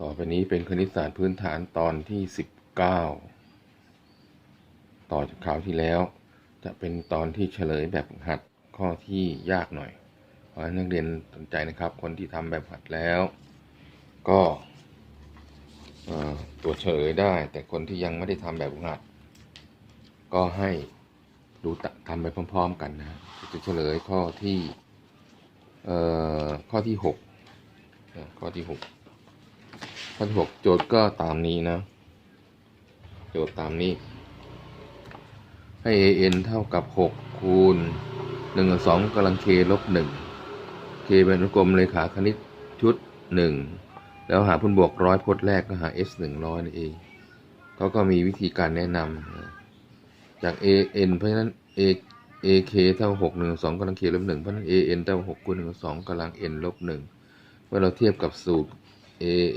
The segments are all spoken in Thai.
ต่อไปนี้เป็นคณิตศาสตร์พื้นฐานตอนที่สิบเก้าต่อจากคราวที่แล้ว จะเป็นตอนที่เฉลยแบบหัดข้อที่ยากหน่อย ขอให้นักเรียนสนใจนะครับ คนที่ทำแบบหัดแล้ว ก็ตรวจเฉลยได้ แต่คนที่ยังไม่ได้ทำแบบหัด ก็ให้ดูทำไปพร้อม ๆ กันนะจะเฉลยข้อที่ ข้อที่หกข้อที่หกข้อที่หกโจทย์ก็ตามนี้นะ โจทย์ตามนี้ ให้ an เท่ากับหกคูณหนึ่งกับสองกำลัง k ลบหนึ่ง k เป็นวงกลมเลขาคณิตชุดหนึ่งแล้วหาผลบวกร้อยพจน์แรกก็หา s หนึ่งร้อยนั่นเองเขาก็มีวิธีการแนะนำจาก an เพราะฉะนั้น a ak เท่า6 1 2กำลัง k ลบ1เพราะนั้น an เท่า6คูณ1 2กำลัง n ลบ1เมื่อเราเทียบกับสูตร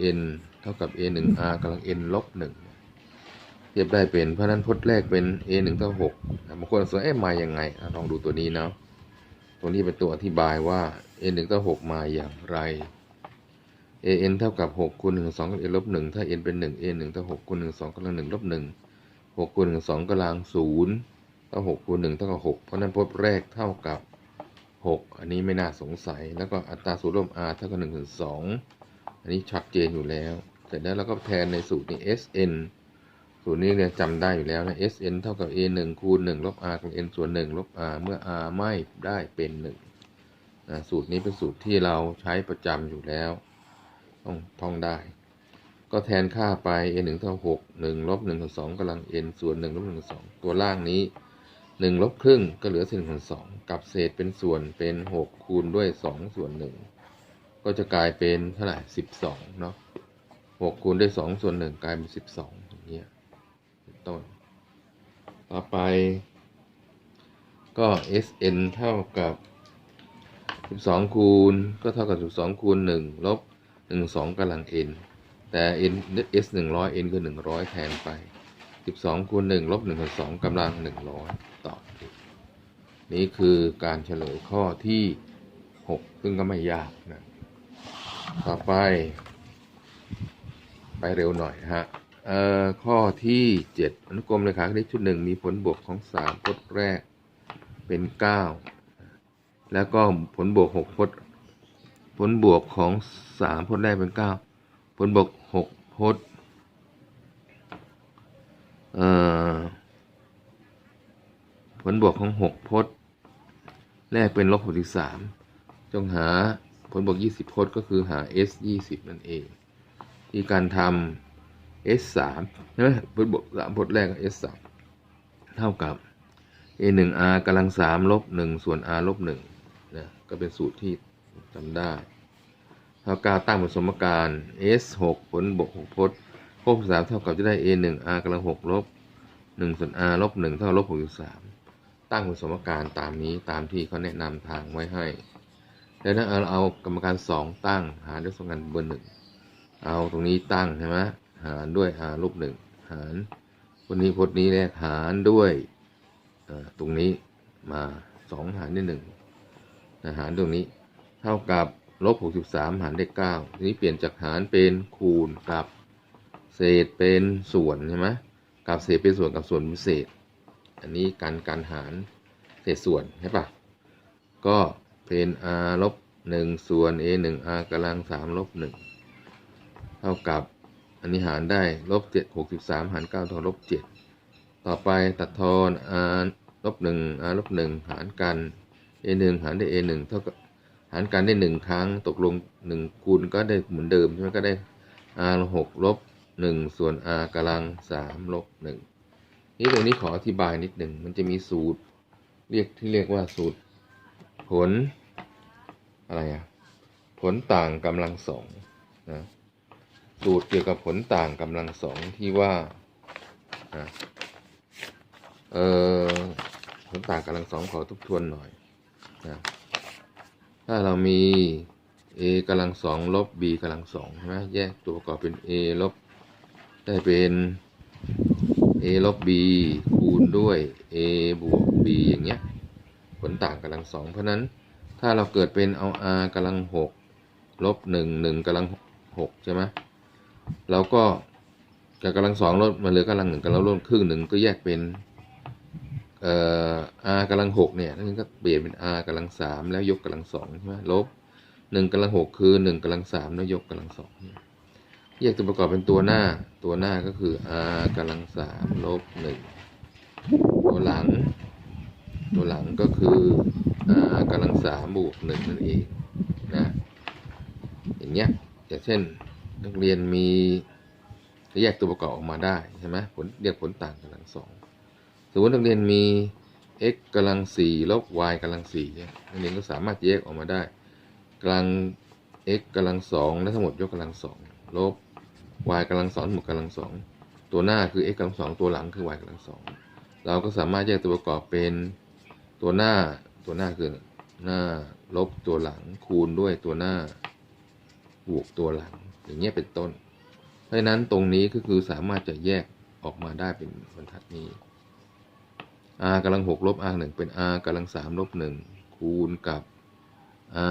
an เท่ากับ a 1 r กำลัง n ลบ1เทียบได้เป็น เพราะนั้นพจน์แรกเป็น a 1เท่า6บางคนสงสัยมาอย่างไงลองดูตัวนี้เนาะตัวนี้เป็นตัวอธิบายว่า a 1เท่า6มาอย่างไร an เท่ากับ6คูณ1 2กับ n ลบ1ถ้า n เป็น 1 a 1เท่า6คูณ1 2กำลัง1ลบ1 6คูณ1 2กำลัง0 ถ้าหกคูณหนึ่งเท่ากับหกเพราะนั้นพจแรกเท่ากับหกอันนี้ไม่น่าสงสัย แล้วก็อัตราส่วนร่วม r เท่ากับหนึ่งส่วนสองอันนี้ชัดเจนอยู่แล้วเสร็จแล้วเราก็แทนในสูตรนี้ sn สูตรนี้เนี่ยจำได้อยู่แล้วนะ sn เท่ากับ a 1คูณ1ลบ r กับ n ส่วน1ลบ r เมื่อ r ไม่ได้เป็น1นะสูตรนี้เป็นสูตรที่เราใช้ประจำอยู่แล้ว ต้องท่องได้ ก็แทนค่าไป a 1เท่า6 1ลบ1ส่วน2กำลัง n ส่วน1ลบ1ส่วน2ตัวล่างนี้ 1ลบครึ่งก็เหลือ1ส่วน2กับเศษเป็นส่วนเป็น6คูณด้วย2ส่วน1ก็จะกลายเป็นเท่าไหร่12เนาะ6คูณด้วย2ส่วน1กลายเป็น12อย่างเงี้ยเป็นต้น ต่อไป ก็ sn เท่ากับ12คูณก็เท่ากับ12คูณ1ลบ1 2กำลัง n แต่ n s 100 n คือ100แทนไป12คูณ1ลบ1ส่วน2กำลัง100ตอบถูก นี่คือการเฉลยข้อที่ 6 ซึ่งก็ไม่ยากนะ ต่อไป ไปเร็วหน่อยฮะเอ่อข้อที่ 7 อนุกรมเลขาคณิตชุดหนึ่งมีผลบวกของ 3 พจน์แรกเป็น 9 แล้วก็ผลบวก 6 พจน์ ผลบวกของ 3 พจน์แรกเป็น 9 ผลบวก 6 พจน์เอ่อผลบวกของ 6 พจน์ แรกเป็นลบ63จงหาผลบวก 20พจน์ก็คือหา s 20นั่นเองที่การทำ s 3ใช่ไหมผลบวก3พจน์แรกกับ s 3เท่ากับ a 1 r กำลัง3ลบ1ส่วน r ลบ1นะก็เป็นสูตรที่จำได้เท่ากับตั้งเป็นสมการ s 6ผลบวก6พจน์พบ3เท่ากับจะได้ a 1 r กำลัง6ลบ1ส่วน r ลบ1เท่าลบ63 ตั้งเป็นสมการตามนี้ตามที่เขาแนะนำทางไว้ให้แล้วนั้นเราเอากรรมการ2ตั้งหารด้วยสมการเบอร์หนึ่งเอาตรงนี้ตั้งใช่ไหมหารด้วย r ลบ1หารคนนี้พจน์นี้แรกหารด้วยตรงนี้มาสองหารด้วยหนึ่งหารตรงนี้เท่ากับลบหกสิบสามหารได้เก้าทีนี้เปลี่ยนจากหารเป็นคูณกับเศษเป็นส่วนใช่ไหมกับเศษเป็นส่วนกับส่วนเป็นเศษ อันนี้การการหารเศษส่วนใช่ปะก็เป็น r ลบหนึ่งส่วน a หนึ่ง r กำลังสามลบหนึ่งเท่ากับอันนี้หารได้ลบเจ็ดหกสิบสามหารเก้าเท่าลบเจ็ดต่อไปตัดทอน r ลบหนึ่ง r ลบหนึ่งหารกัน a หนึ่งหารได้วย a หนึ่งเท่ากับหารกันได้หนึ่งครั้งตกลงหนึ่งคูณก็ได้เหมือนเดิมใช่ไหมก็ได้ r หกลบหนึ่งส่วน r กำลังสามลบหนึ่ง นี่ตรงนี้ขออธิบายนิดหนึ่งมันจะมีสูตร เรียกที่เรียกว่าสูตร ผล อะไรอะผลต่างกำลังสองนะสูตรเกี่ยวกับผลต่างกำลังสองที่ว่านะเออผลต่างกำลังสองขอทบทวนหน่อยนะถ้าเรามี a กำลังสองลบ b กำลังสองใช่ไหมแยกตัวประกอบเป็น a ลบได้เป็น a ลบ b คูณด้วย a บวก b อย่างเงี้ย ผลต่างกำลังสองเพราะนั้นถ้าเราเกิดเป็นเอา r กำลังหกลบหนึ่งหนึ่งกำลังหกใช่ไหมเราก็จากกำลังสองลดมาเหลือกำลังหนึ่งกำลังลดครึ่งหนึ่งก็แยกเป็นเอ่อ r กำลังหกเนี่ยนั่นก็เปลี่ยนเป็น r กำลังสามแล้วยกกำลังสองใช่ไหมลบหนึ่งกำลังหกคือหนึ่งกำลังสามแล้วยกกำลังสอง แยกตัวประกอบเป็นตัวหน้า ตัวหน้าก็คือ r กำลังสามลบหนึ่งตัวหลัง ตัวหลังก็คือ r กำลังสามบวกหนึ่งนั่นเองนะอย่างเงี้ยอย่างเช่นนักเรียนมีจะแยกตัวประกอบออกมาได้ใช่ไหมผลเรียกผลต่างกำลังสองสมมตินักเรียนมี x กำลังสี่ลบ y กำลังสี่เนี่ยนักเรียนก็สามารถแยกออกมาได้กำลัง x กำลังสองและทั้งหมดยกกำลังสองลบ y กำลังสองทั้งหมดกำลังสองตัวหน้าคือ x กำลังสองตัวหลังคือ y กำลังสองเราก็สามารถแยกตัวประกอบเป็นตัวหน้าตัวหน้าคือหน้าลบตัวหลังคูณด้วยตัวหน้าบวกตัวหลัง อย่างเงี้ยเป็นต้น เพราะฉะนั้นตรงนี้ก็คือสามารถจะแยกออกมาได้เป็นบรรทัดนี้ r กำลังหกลบ r หนึ่งเป็น r กำลังสามลบหนึ่งคูณกับ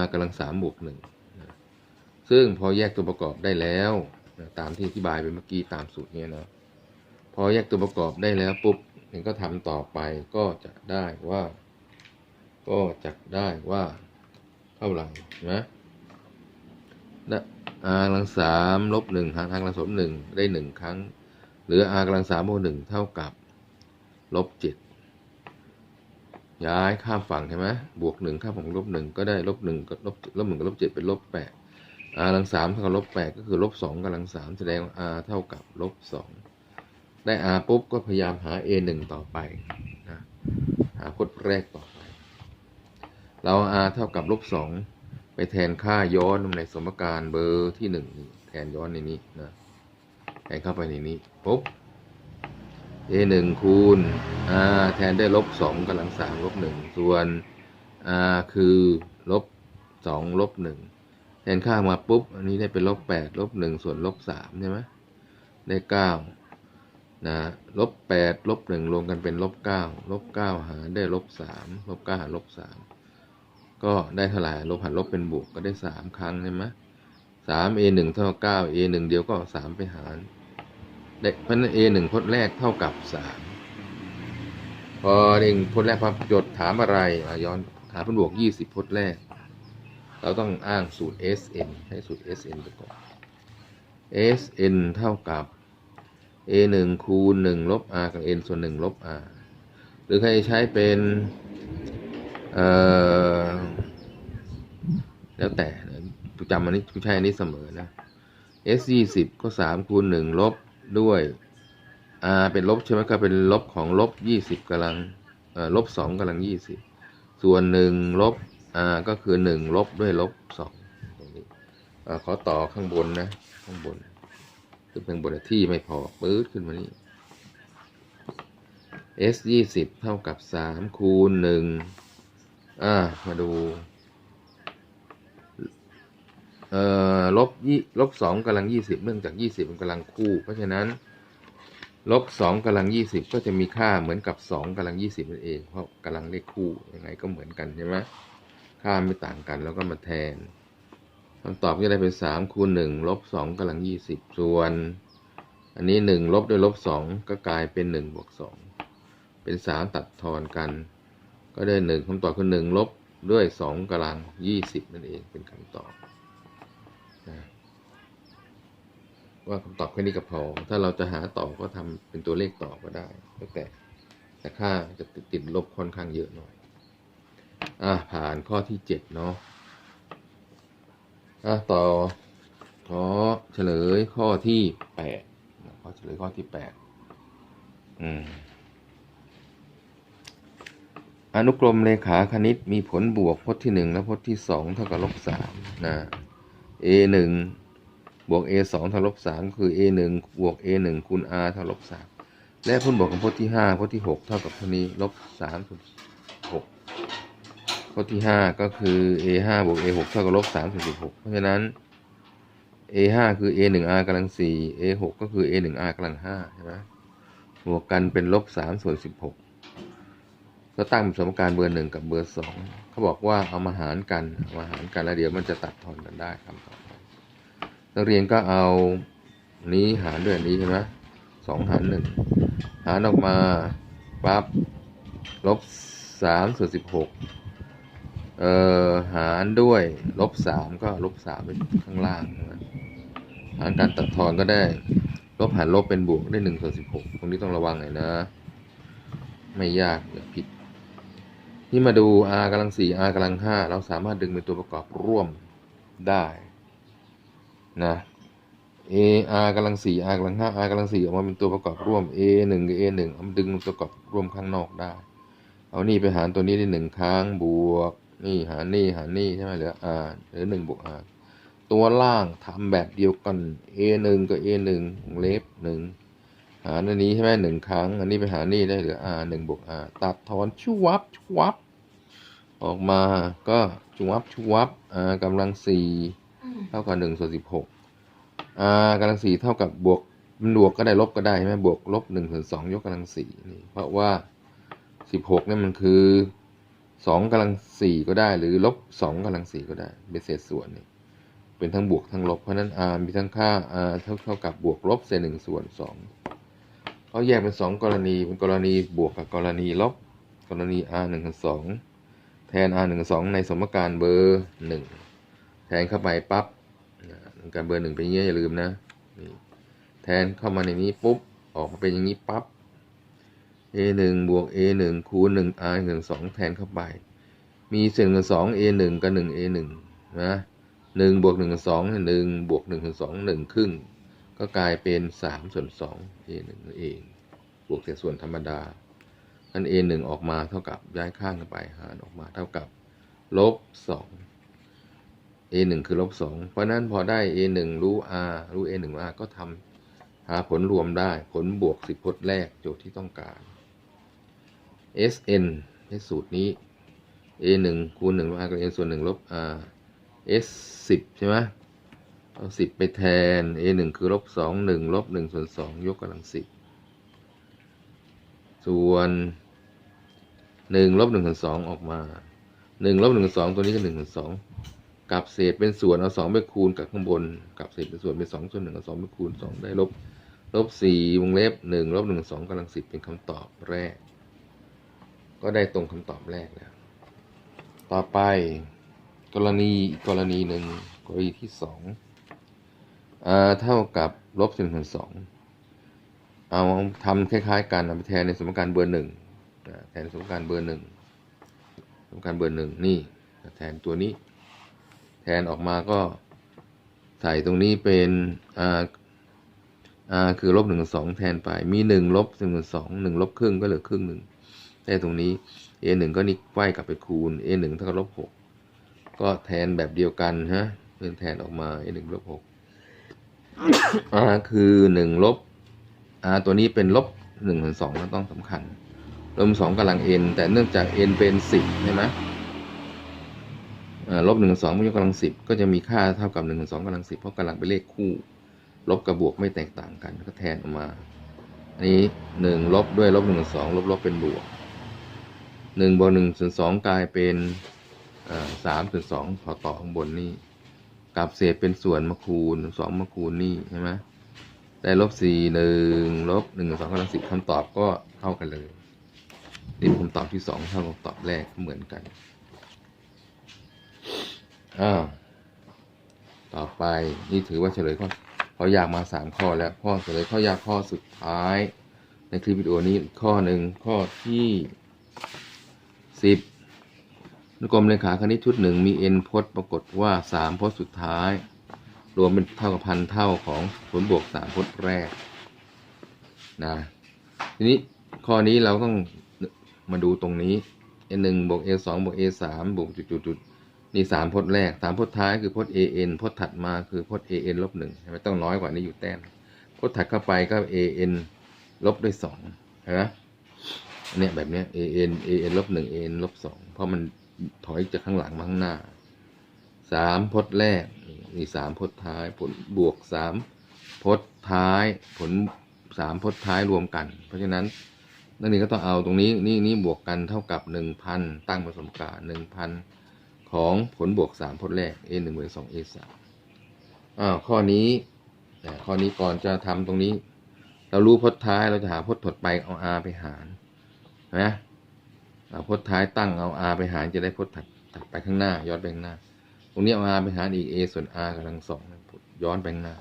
r กำลังสามบวกหนึ่งซึ่งพอแยกตัวประกอบได้แล้ว นะตามที่อธิบายไปเมื่อกี้ตามสูตรเนี้ยนะพอแยกตัวประกอบได้แล้วปุ๊บเองก็ทำต่อไปก็จะได้ว่า ก็จะได้ว่าเท่าไหร่นะนะ r กำลังสามลบหนึ่งหาร r กำลังสองหนึ่งได้หนึ่งครั้ง หรือ r กำลังสามบวกหนึ่งเท่ากับลบเจ็ดย้ายข้ามฝั่งใช่ไหมบวกหนึ่งข้ามฝั่งลบหนึ่งก็ได้ลบหนึ่งกับลบลบหนึ่งกับลบเจ็ดเป็นลบแปด r กำลังสามเท่ากับลบแปดก็คือลบสองกำลังสามแสดงว่า r เท่ากับลบสองได้ r ปุ๊บก็พยายามหา a หนึ่งต่อไปนะหาพจน์แรกต่อไป เรา r เท่ากับลบสองไปแทนค่าย้อนในสมการเบอร์ที่หนึ่งนี่แทนย้อนในนี้นะแทนเข้าไปในนี้ปุ๊บ a หนึ่งคูณ r แทนได้ลบสองกำลังสามลบหนึ่งส่วน r คือลบสองลบหนึ่ง แทนค่ามาปุ๊บ อันนี้ได้เป็นลบแปดลบหนึ่งส่วนลบสามใช่ไหมได้เก้านะลบแปดลบหนึ่งรวมกันเป็นลบเก้าลบเก้าหารได้ลบสามลบเก้าหารลบสามก็ได้เท่าไหร่ลบหารลบเป็นบวกก็ได้สามครั้งใช่ไหมสาม a หนึ่งเท่าเก้า a หนึ่งเดียวก็สามไปหารได้เพราะนั้น a หนึ่งพจน์แรกเท่ากับสามพอเองพจน์แรกพอจดถามอะไรย้อนหาผลบวกยี่สิบพจน์แรก เราต้องอ้างสูตร sn ให้สูตร sn ไปก่อน sn เท่ากับ a หนึ่งคูณหนึ่งลบ r กับ n ส่วนหนึ่งลบ r หรือใครใช้เป็นเอ่อแล้วแต่จำอันนี้ใช้อันนี้เสมอนะ s ยี่สิบก็สามคูณหนึ่งลบด้วย r เป็นลบใช่ไหมก็เป็นลบของลบยี่สิบกำลังลบสองกำลังยี่สิบส่วนหนึ่งลบ r ก็คือหนึ่งลบด้วยลบสองตรงนี้ขอต่อข้างบนนะ ข้างบนขึ้นข้างบนที่ไม่พอปื๊ดขึ้นมานี่ s ยี่สิบเท่ากับสามคูณหนึ่งอ่ามาดูเอ่อลบยี่ลบสองกำลังยี่สิบเนื่องจากยี่สิบมันกำลังคู่ เพราะฉะนั้นลบสองกำลังยี่สิบก็จะมีค่าเหมือนกับสองกำลังยี่สิบนั่นเอง เพราะกำลังเลขคู่ยังไงก็เหมือนกันใช่ไหม ค่าไม่ต่างกันแล้วก็มาแทนคำตอบก็ได้เป็นสามคูณหนึ่งลบสองกำลังยี่สิบส่วน อันนี้หนึ่งลบด้วยลบสองก็กลายเป็นหนึ่งบวกสองเป็นสามตัดทอนกัน ก็ได้หนึ่งคำตอบคือหนึ่งลบด้วยสองกำลังยี่สิบนั่นเองเป็นคำตอบนะว่าคำตอบแค่นี้ก็พอ ถ้าเราจะหาต่อก็ทำเป็นตัวเลขต่อก็ได้ แต่แต่ค่าจะติดลบค่อนข้างเยอะหน่อย อะผ่านข้อที่เจ็ดเนาะอะต่อขอเฉลยข้อที่แปดขอเฉลยข้อที่แปดอืมอนุกรมเลขาคณิตมีผลบวกพจน์ที่หนึ่งและพจน์ที่สองเท่ากับลบสามนะ a หนึ่งบวก a สองเท่าลบสามคือ a หนึ่งบวก a หนึ่งคูณ r เท่าลบสามและผลบวกของพจน์ที่ห้าพจน์ที่หกเท่ากับเท่านี้ลบสามส่วน พจน์ที่ห้าก็คือ a ห้าบวก a หกเท่ากับลบสามส่วนสิบหกเพราะฉะนั้น a ห้าคือ a หนึ่ง r กำลังสี่ a หกก็คือ a หนึ่ง r กำลังห้าใช่ไหมบวกกันเป็นลบสามส่วนสิบหกก็ตั้งสมการเบอร์หนึ่งกับเบอร์สองเขาบอกว่าเอามาหารกันเอามาหารกันแล้วเดี๋ยวมันจะตัดทอนกันได้คำตอไปนักเรียนก็เอานี้หารด้วยนนี้ใช่ไหมสองหารหนึ่งหารออกมาปั๊บลบสามส่วนสิบหก เอ่อหารด้วยลบสามก็ลบสามเป็นข้างล่างใช่ไหารการตัดทอนก็ได้ ลบหารลบเป็นบวกได้หนึ่งส่วนสิบหกตรงนี้ต้องระวังหน่อยนะ ไม่ยากอย่าผิด นี่มาดู r กำลังสี่ r กำลังห้าเราสามารถดึงเป็นตัวประกอบร่วมได้นะ a r กำลังสี่ r กำลังห้า r กำลังสี่ออกมาเป็นตัวประกอบร่วม a หนึ่งกับ a หนึ่งเอามาดึงเป็นตัวประกอบร่วมข้างนอกได้ เอานี่ไปหารตัวนี้ได้หนึ่งครั้งบวก นี่หารนี่หารนี่ใช่ไหมเหลือ r เหลือหนึ่งบวก r ตัวล่างทำแบบเดียวกัน a หนึ่งกับ a หนึ่งเล็บหนึ่งหารอันนี้ใช่ไหมหนึ่งครั้ง อันนี้ไปหารนี่ได้เหลือ r หนึ่งบวก r ตัดทอนชวับชวับ ออกมาก็ชวับชวับ r กำลังสี่เท่ากับหนึ่งส่วนสิบหก r กำลังสี่เท่ากับบวกมันบวกก็ได้ลบก็ได้ใช่ไหมบวกลบหนึ่งส่วนสองยกกำลังสี่นี่เพราะว่าสิบหกเนี่ยมันคือ สองกำลังสี่ก็ได้ หรือลบสองกำลังสี่ก็ได้เป็นเศษส่วนนี่เป็นทั้งบวกทั้งลบเพราะนั้น r มีทั้งค่า r เท่าเท่ากับบวกลบเศษหนึ่งส่วนสองเขาแยกเป็นสองกรณีเป็นกรณีบวกกับกรณีลบ กรณี r หนึ่งกับสองแทน r หนึ่งกับสองในสมการเบอร์หนึ่งแทนเข้าไปปั๊บการเบอร์หนึ่งเป็นอย่างนี้อย่าลืมนะนี่แทนเข้ามาในนี้ปุ๊บออกมาเป็นอย่างนี้ปั๊บ a หนึ่งบวก a หนึ่งคูณหนึ่ง r หนึ่งสองแทนเข้าไป มีเศษกับสอง a หนึ่งกับหนึ่ง a หนึ่งนะหนึ่งบวกหนึ่งกับสองหนึ่งบวกหนึ่งกับสองหนึ่งครึ่ง ก็กลายเป็นสามส่วนสอง a หนึ่งนั่นเอง บวกเศษส่วนธรรมดาอัน a หนึ่งออกมาเท่ากับย้ายข้างกันไปหารออกมาเท่ากับลบสอง a หนึ่งคือลบสองเพราะนั้นพอได้ a หนึ่งรู้ r รู้ a หนึ่ง r ก็ทำหาผลรวมได้ผลบวกสิบพจน์แรกโจทย์ที่ต้องการ sn ในสูตรนี้ a หนึ่งคูณหนึ่งลบ r กับ n ส่วนหนึ่งลบ r s สิบใช่ไหมเอาสิบไปแทน a หนึ่งคือลบสองหนึ่งลบหนึ่งส่วนสองยกกำลังสิบส่วนหนึ่งลบหนึ่งส่วนสองออกมาหนึ่งลบหนึ่งส่วนสองตัวนี้ก็หนึ่งส่วนสองกับเศษเป็นส่วนเอาสองไปคูณกับข้างบนกับเศษเป็นส่วนเป็นสองส่วนหนึ่งเอาสองไปคูณสองได้ลบลบสี่วงเล็บหนึ่งลบหนึ่งส่วนสองกำลังสิบเป็นคำตอบแรก ก็ได้ตรงคำตอบแรกแล้ว ต่อไปกรณีอีกกรณีหนึ่งกรณีที่สองเท่ากับลบหนึ่งส่วนสองเอาทำคล้ายๆกันเอาไปแทนในสมการเบอร์หนึ่งแทนสมการเบอร์หนึ่งสมการเบอร์หนึ่งนี่แทนตัวนี้ แทนออกมาก็ใส่ตรงนี้เป็น r r คือลบหนึ่งสองแทนไปมีหนึ่งลบหนึ่งสองหนึ่งลบครึ่งก็เหลือครึ่งหนึ่ง ได้ตรงนี้ a หนึ่งก็นี่ไขว้กลับไปคูณ a หนึ่งเท่ากับลบหกก็แทนแบบเดียวกันฮะเพื่อแทนออกมา a หนึ่งลบหก r คือหนึ่งลบ r ตัวนี้เป็นลบหนึ่งส่วนสองก็ต้องสำคัญลบสองกำลัง n แต่เนื่องจาก n เป็นสิบใช่ไหมอ่าลบหนึ่งสองมันยกกำลังสิบก็จะมีค่าเท่ากับหนึ่งสองกำลังสิบเพราะกำลังเป็นเลขคู่ ลบกับบวกไม่แตกต่างกัน ก็แทนออกมา อันนี้หนึ่งลบด้วยลบหนึ่งสองลบลบเป็นบวก หนึ่งบวกหนึ่งส่วนสองกลายเป็นสามส่วนสองพอต่อข้างบนนี่กับเศษเป็นส่วนมาคูณสองมาคูณนี่ใช่ไหมได้ลบสี่หนึ่งลบหนึ่งสองกำลังสิบคำตอบก็เท่ากันเลย นี่คำตอบที่สองเท่ากับตอบแรกเหมือนกันอ้าวต่อไปนี่ถือว่าเฉลยข้อเขาอยากมาสามข้อแล้วข้อเฉลยข้อยากข้อสุดท้าย ในคลิปวิดีโอนี้ข้อหนึ่งข้อที่ สิบนุกรมเลขาคณิตชุดหนึ่งมี n พจน์ปรากฏว่าสามพจน์สุดท้าย รวมเป็นเท่ากับพันเท่าของผลบวกสามพจน์แรกนะทีนี้ข้อนี้เราต้องมาดูตรงนี้ n หนึ่งบวก a สองบวก a สามบวกจุดจุดจุดนี่สามพจน์แรกสามพจน์ท้ายคือพจน์ a n พจน์ถัดมาคือพจน์ a n ลบหนึ่งใช่ไหมต้องน้อยกว่านี้อยู่แต้มพจน์ถัดเข้าไปก็ a n ลบด้วยสองเห็นไหม เนี้ยแบบเนี้ย a n a n ลบหนึ่ง a n ลบสองเพราะมันถอยจากข้างหลังมาข้างหน้าสามพจน์แรกนี่สามพจน์ท้าย ผลบวกสามพจน์ท้าย ผลสามพจน์ท้ายรวมกัน เพราะฉะนั้นนักเรียนก็ต้องเอาตรงนี้นี่นี่บวกกันเท่ากับหนึ่งพันตั้งผสมการหนึ่งพันของผลบวกสามพจน์แรก a หนึ่งบวกสอง a สามอ้าวข้อนี้ข้อนี้ก่อนจะทำตรงนี้ เรารู้พจน์ท้ายเราจะหาพจน์ถดไปเอา r ไปหาร นไหมเอาพจน์ท้ายตั้งเอา r ไปหารจะได้พจน์ถัดถัดไปข้างหน้า ย้อนไปข้างหน้า ตรงนี้เอา r ไปหารอีก a ส่วน r กำลังสองย้อนไปข้างหน้า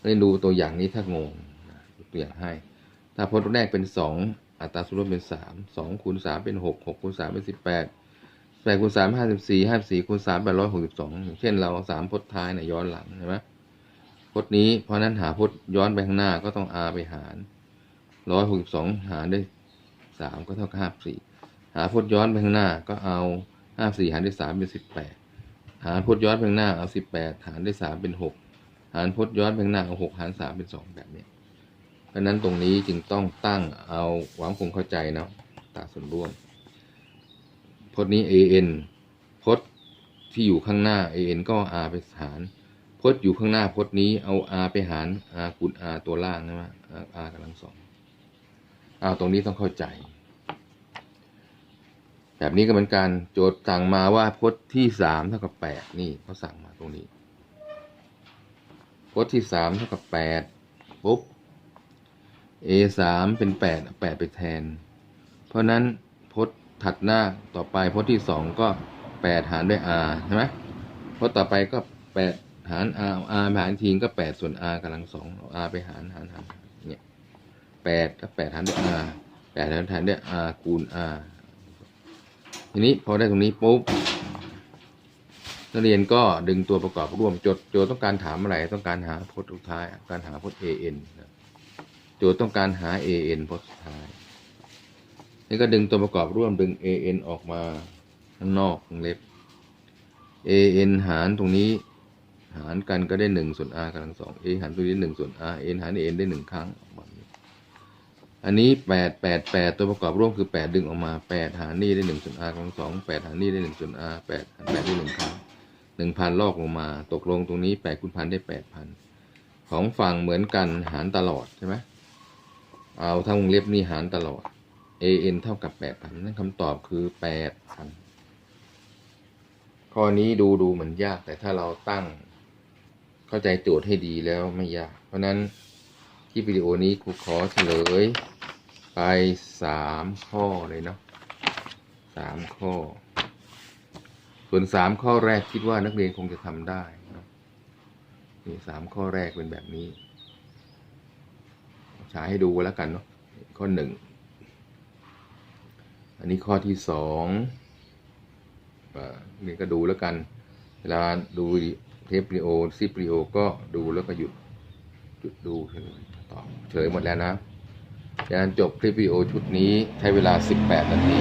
ให้ดูตัวอย่างนี้ถ้างงตัวอย่างให้ ถ้าพจน์แรกเป็นสองอัตราส่วนร่วมเป็นสามสองคูณสามเป็นหกหกคูณสามเป็นสิบแปดแปดคูณสามห้าสิบสี่ห้าสี่คูณสามแปดร้อยหกสิบสองเช่นเราสามพจน์ท้ายเนี่ยย้อนหลังเห็นไหมพจน์นี้เพราะฉะนั้นหาพจน์ย้อนไปข้างหน้าก็ต้อง r ไปหารร้อยหกสิบสองหารด้วย สามก็เท่ากับห้าสี่หาพจน์ย้อนไปข้างหน้าก็เอาห้าสี่หารด้วยสามเป็นสิบแปดหารพจน์ย้อนไปข้างหน้าเอาสิบแปดหารด้วยสามเป็นหกหารพจน์ย้อนไปข้างหน้าเอาหกหารสามเป็นสองแบบเนี้ยเพราะนั้นตรงนี้จึงต้องตั้งเอาหวังคงเข้าใจเนาะตาส่วนร่วมพจน์นี้ an พจน์ที่อยู่ข้างหน้า an ก็ r ไปหารพจน์อยู่ข้างหน้าพจน์นี้เอา r ไปหาร r คูณ r ตัวล่างใช่ไหม r กำลังสอง เอาตรงนี้ต้องเข้าใจ แบบนี้ก็เหมือนกันโจทย์สั่งมาว่าพจน์ที่สามเท่ากับแปดนี่เขาสั่งมาตรงนี้พจน์ที่สามเท่ากับแปดปุ๊บ a สามเป็นแปดแปดไปแทน เพราะนั้นพจน์ถัดหน้าต่อไปพจน์ที่สองก็แปดหารด้วย r ใช่ไหมพจน์ต่อไปก็แปดหาร r เอา r หารทีก็แปดส่วน r กำลังสองเอา r ไปหารหารหาร แปดก็แปดหารด้วย r แปดหารหารด้วย r คูณ r ทีนี้พอได้ตรงนี้ปุ๊บนักเรียนก็ดึงตัวประกอบร่วมโจทย์โจทย์ต้องการถามอะไรต้องการหาพจน์สุดท้าย การหาพจน์ an นโจทย์ต้องการหา an พจน์สุดท้าย นี่ก็ดึงตัวประกอบร่วมดึง an ออกมาข้างนอกวงเล็บ an หารตรงนี้หารกันก็ได้หนึ่งส่วน r กำลังสอง a หารตรงนี้หนึ่งส่วน r n หาร an ได้หนึ่งครั้ง อันนี้แปดแปดแปดตัวประกอบร่วมคือแปดดึงออกมาแปดหารนี่ได้หนึ่งส่วน r กำลังสองแปดหารนี่ได้หนึ่งส่วน r แปดหารแปดได้หนึ่งครั้งหนึ่งพันลอกลงมา ตกลงตรงนี้แปดคูณพันได้แปดพันของฝั่งเหมือนกันหารตลอดใช่ไหมเอาทั้งวงเล็บนี่หารตลอด an เท่ากับแปดพันนั่นคำตอบคือแปดพันข้อนี้ดูดูเหมือนยากแต่ถ้าเราตั้ง เข้าใจโจทย์ให้ดีแล้วไม่ยาก เพราะนั้นที่วิดีโอนี้ครูขอเฉลย ไปสามข้อเลยเนาะสามข้อ ส่วนสามข้อแรกคิดว่านักเรียนคงจะทำได้นะนี่สามข้อแรกเป็นแบบนี้ฉายให้ดูแล้วกันเนาะข้อหนึ่งอันนี้ข้อที่สองนี่ก็ดูแล้วกัน เวลาดูเทปวิดีโอซิปวิโอก็ดูแล้วก็หยุดหยุดดูเฉยต่อเฉยหมดแล้วนะ ดังนั้นจบคลิปวิดีโอชุดนี้ใช้เวลา 18 นาที